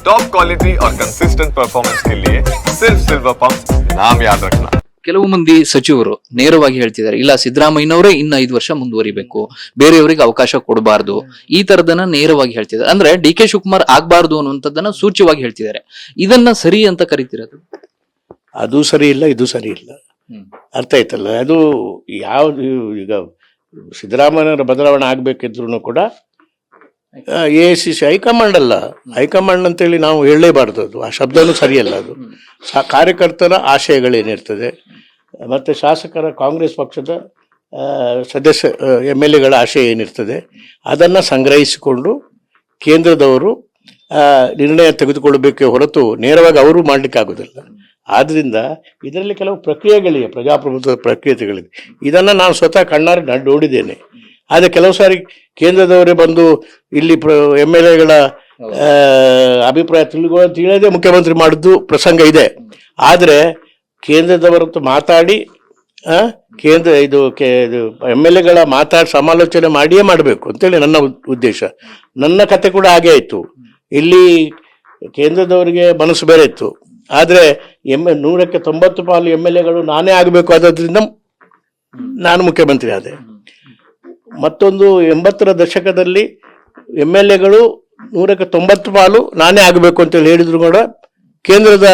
Top quality और consistent performance के लिए सिर्फ सिल्वर पंप नाम याद रखना ಕೆಲವು ಮಂದಿ ಸಚಿವರು ನೇರವಾಗಿ ಹೇಳ್ತಿದ್ದಾರೆ ಇಲ್ಲ ಸಿದ್ದರಾಮಯ್ಯನವರೇ ಇನ್ನ ಐದು ವರ್ಷ ಮುಂದುವರಿಬೇಕು ಬೇರೆಯವರಿಗೆ ಅವಕಾಶ ಕೊಡಬಾರ್ದು ಈ ತರದನ್ನ ನೇರವಾಗಿ ಹೇಳ್ತಿದ್ದಾರೆ ಅಂದ್ರೆ ಡಿ ಕೆ ಶಿವಕುಮಾರ್ ಆಗ್ಬಾರ್ದು ಅನ್ನುವಂಥದ್ದನ್ನ ಸೂಚ್ಯವಾಗಿ ಹೇಳ್ತಿದ್ದಾರೆ ಇದನ್ನ ಸರಿ ಅಂತ ಕರಿತಿರೋದು ಅದು ಸರಿ ಇಲ್ಲ ಇದು ಸರಿ ಇಲ್ಲ ಅರ್ಥ ಆಯ್ತಲ್ಲ ಅದು ಯಾವ್ದು ಈಗ ಸಿದ್ದರಾಮಯ್ಯನವರ ಬದಲಾವಣೆ ಆಗ್ಬೇಕಿದ್ರು ಕೂಡ A C C high command ಅಲ್ಲ. ಹೈಕಮಾಂಡ್ ಅಂತೇಳಿ ನಾವು ಹೇಳಲೇಬಾರ್ದು ಅದು. ಆ ಶಬ್ದನೂ ಸರಿಯಲ್ಲ ಅದು. ಕಾರ್ಯಕರ್ತರ ಆಶಯಗಳೇನಿರ್ತದೆ. ಮತ್ತು ಶಾಸಕರ ಕಾಂಗ್ರೆಸ್ ಪಕ್ಷದ ಸದಸ್ಯ ಎಂ ಎಲ್ ಎಗಳ ಆಶಯ ಏನಿರ್ತದೆ, ಅದನ್ನು ಸಂಗ್ರಹಿಸಿಕೊಂಡು ಕೇಂದ್ರದವರು ನಿರ್ಣಯ ತೆಗೆದುಕೊಳ್ಳಬೇಕೇ ಹೊರತು ನೇರವಾಗಿ ಅವರು ಮಾಡ್ಲಿಕ್ಕೆ ಆಗೋದಿಲ್ಲ ಆದ್ದರಿಂದ ಇದರಲ್ಲಿ ಕೆಲವು ಪ್ರಕ್ರಿಯೆಗಳಿವೆ, ಪ್ರಜಾಪ್ರಭುತ್ವದ ಪ್ರಕ್ರಿಯೆಗಳಿವೆ. ಇದನ್ನು ನಾನು ಸ್ವತಃ ಕಣ್ಣಾರೆ ನೋಡಿದ್ದೇನೆ. ಆದರೆ ಕೆಲವು ಸಾರಿ ಕೇಂದ್ರದವರೇ ಬಂದು ಇಲ್ಲಿ ಎಂ ಎಲ್ ಎಗಳ ಅಭಿಪ್ರಾಯ ತಿಳ್ಕೊ ತಿಳಿಯದೆ ಮುಖ್ಯಮಂತ್ರಿ ಮಾಡಿದ್ದು ಪ್ರಸಂಗ ಇದೆ. ಆದರೆ ಕೇಂದ್ರದವರತ್ತು ಮಾತಾಡಿ ಕೇಂದ್ರ ಇದು ಎಂ ಎಲ್ ಎಗಳ ಮಾತಾಡಿ ಸಮಾಲೋಚನೆ ಮಾಡಿಯೇ ಮಾಡಬೇಕು ಅಂತೇಳಿ ನನ್ನ ಉದ್ದೇಶ. ನನ್ನ ಕತೆ ಕೂಡ ಹಾಗೆ ಆಯಿತು. ಇಲ್ಲಿ ಕೇಂದ್ರದವರಿಗೆ ಮನಸ್ಸು ಬೇರೆ ಇತ್ತು. ಆದರೆ ಎಂ ನೂರಕ್ಕೆ ತೊಂಬತ್ತು ಪಾಲು ಎಂ ಎಲ್ ಎಗಳು ನಾನೇ ಆಗಬೇಕು ಆದ್ರಿಂದ ನಾನು ಮುಖ್ಯಮಂತ್ರಿ ಆದೆ. ಮತ್ತೊಂದು ಎಂಬತ್ತರ ದಶಕದಲ್ಲಿ ಎಂ ಎಲ್ ಎಗಳು ನೂರಕ್ಕೆ ತೊಂಬತ್ತು ಪಾಲು ನಾನೇ ಆಗಬೇಕು ಅಂತೇಳಿ ಹೇಳಿದ್ರು ಕೂಡ ಕೇಂದ್ರದ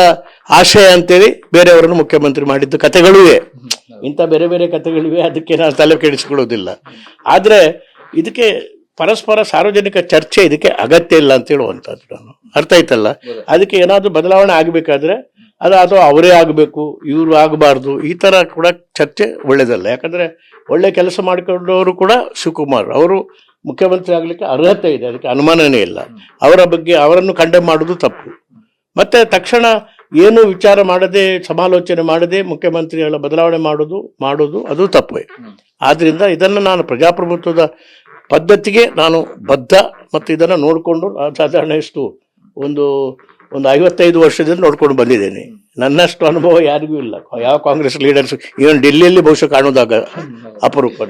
ಆಶಯ ಅಂತೇಳಿ ಬೇರೆಯವರನ್ನು ಮುಖ್ಯಮಂತ್ರಿ ಮಾಡಿದ್ದು ಕಥೆಗಳೂ ಇವೆ ಇಂಥ ಬೇರೆ ಬೇರೆ ಕಥೆಗಳಿವೆ ಅದಕ್ಕೆ ನಾನು ತಲೆ ಕೆಡಿಸಿಕೊಳ್ಳೋದಿಲ್ಲ. ಆದರೆ ಇದಕ್ಕೆ ಪರಸ್ಪರ ಸಾರ್ವಜನಿಕ ಚರ್ಚೆ ಇದಕ್ಕೆ ಅಗತ್ಯ ಇಲ್ಲ ಅಂತ ಹೇಳುವಂಥದ್ದು ನಾನು. ಅರ್ಥ ಆಯ್ತಲ್ಲ? ಅದಕ್ಕೆ ಏನಾದರೂ ಬದಲಾವಣೆ ಆಗಬೇಕಾದ್ರೆ ಅದು ಅವರೇ ಆಗಬೇಕು, ಇವರು ಆಗಬಾರ್ದು, ಈ ಥರ ಕೂಡ ಚರ್ಚೆ ಒಳ್ಳೆಯದಲ್ಲ ಯಾಕಂದರೆ ಒಳ್ಳೆ ಕೆಲಸ ಮಾಡಿಕೊಂಡವರು ಕೂಡ ಶಿವಕುಮಾರ್. ಅವರು ಮುಖ್ಯಮಂತ್ರಿ ಆಗಲಿಕ್ಕೆ ಅರ್ಹತೆ ಇದೆ, ಅದಕ್ಕೆ ಅನುಮಾನನೇ ಇಲ್ಲ. ಅವರ ಬಗ್ಗೆ ಅವರನ್ನು ಕಂಡೆ ಮಾಡೋದು ತಪ್ಪು. ಮತ್ತು ತಕ್ಷಣ ಏನು ವಿಚಾರ ಮಾಡದೆ, ಸಮಾಲೋಚನೆ ಮಾಡದೆ ಮುಖ್ಯಮಂತ್ರಿಗಳ ಬದಲಾವಣೆ ಮಾಡೋದು ಮಾಡೋದು, ಅದು ತಪ್ಪೇ. ಆದ್ದರಿಂದ ಇದನ್ನು ನಾನು ಪ್ರಜಾಪ್ರಭುತ್ವದ ಪದ್ಧತಿಗೆ ನಾನು ಬದ್ಧ ಮತ್ತು ಇದನ್ನು ನೋಡಿಕೊಂಡು, ಸಾಧಾರಣ ಎಷ್ಟು ಒಂದು ಒಂದು ಐವತ್ತೈದು ವರ್ಷದಿಂದ ನೋಡ್ಕೊಂಡು ಬಂದಿದ್ದೇನೆ. ನನ್ನಷ್ಟು ಅನುಭವ ಯಾರಿಗೂ ಇಲ್ಲ. ಯಾವ ಕಾಂಗ್ರೆಸ್ ಲೀಡರ್ಸ್ ಇವನ್ ಡೆಲ್ಲಿಯಲ್ಲಿ ಬಹುಶಃ ಕಾಣೋದಾಗ ಅಪರೂಪ